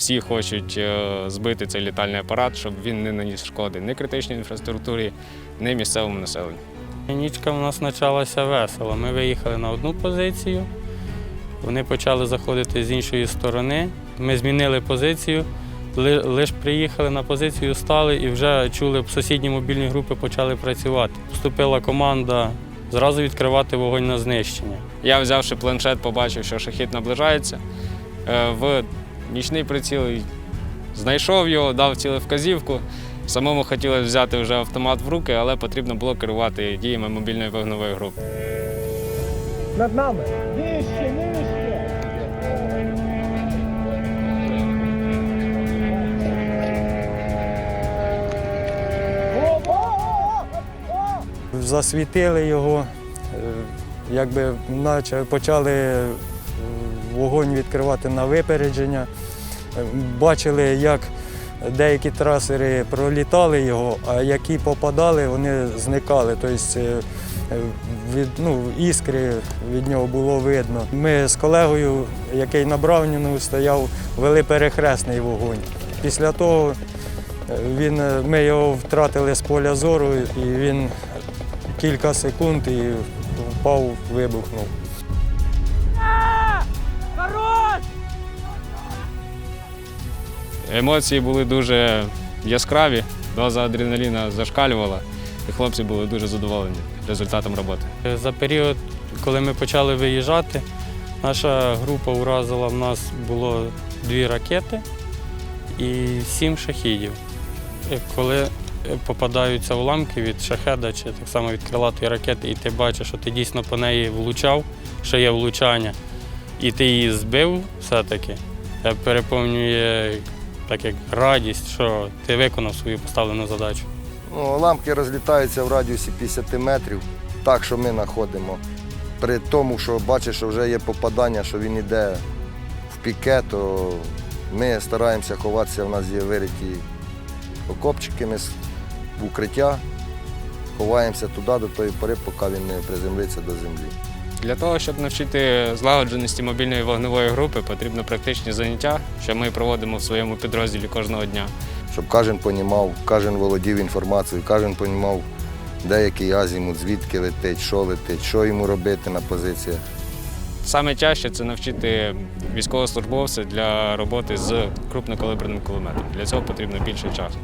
Всі хочуть е, збити цей літальний апарат, щоб він не наніс шкоди ні критичній інфраструктурі, ні місцевому населенню. Нічка у нас почалася весело. Ми виїхали на одну позицію, вони почали заходити з іншої сторони. Ми змінили позицію, лише приїхали на позицію, стали і вже чули, сусідні мобільні групи почали працювати. Поступила команда зразу відкривати вогонь на знищення. Я, взявши планшет, побачив, що шахід наближається. Е, В нічний приціл знайшов його, дав цілу вказівку. Самому хотілося взяти вже автомат в руки, але потрібно було керувати діями мобільної вогневої групи. Над нами. Нижче, нижче. Засвітили його, е, якби наче почали е, вогонь відкривати на випередження. Бачили, як деякі трасери пролітали його, а які попадали, вони зникали. Тобто е, від, ну, іскри від нього було видно. Ми з колегою, який на Браунінgu стояв, вели перехресний вогонь. Після того е, він, е, ми його втратили з поля зору, і він кілька секунд і впав, вибухнув. Емоції були дуже яскраві, доза адреналіна зашкалювала, і хлопці були дуже задоволені результатом роботи. За період, коли ми почали виїжджати, наша група уразила в нас було дві ракети і сім шахідів. Коли попадаються уламки від шахеда чи так само від крилатої ракети, і ти бачиш, що ти дійсно по неї влучав, що є влучання, і ти її збив все-таки, це переповнює так як радість, що ти виконав свою поставлену задачу. Ну, ламки розлітаються в радіусі 50 метрів, так що ми знаходимо. При тому, що бачиш, що вже є попадання, що він йде в піке, то ми стараємося ховатися, в нас є вириті окопчики, ми в укриття, ховаємося туди до тої пори, поки він не приземлиться до землі. Для того, щоб навчити злагодженості мобільної вогневої групи, потрібно практичні заняття, що ми проводимо в своєму підрозділі кожного дня. Щоб кожен понімав, кожен володів інформацією, кожен понімав, де який азімут, звідки летить, що летить, що йому робити на позиціях. Саме тяжче це навчити військовослужбовця для роботи з крупнокаліберним кулеметом. Для цього потрібно більше часу.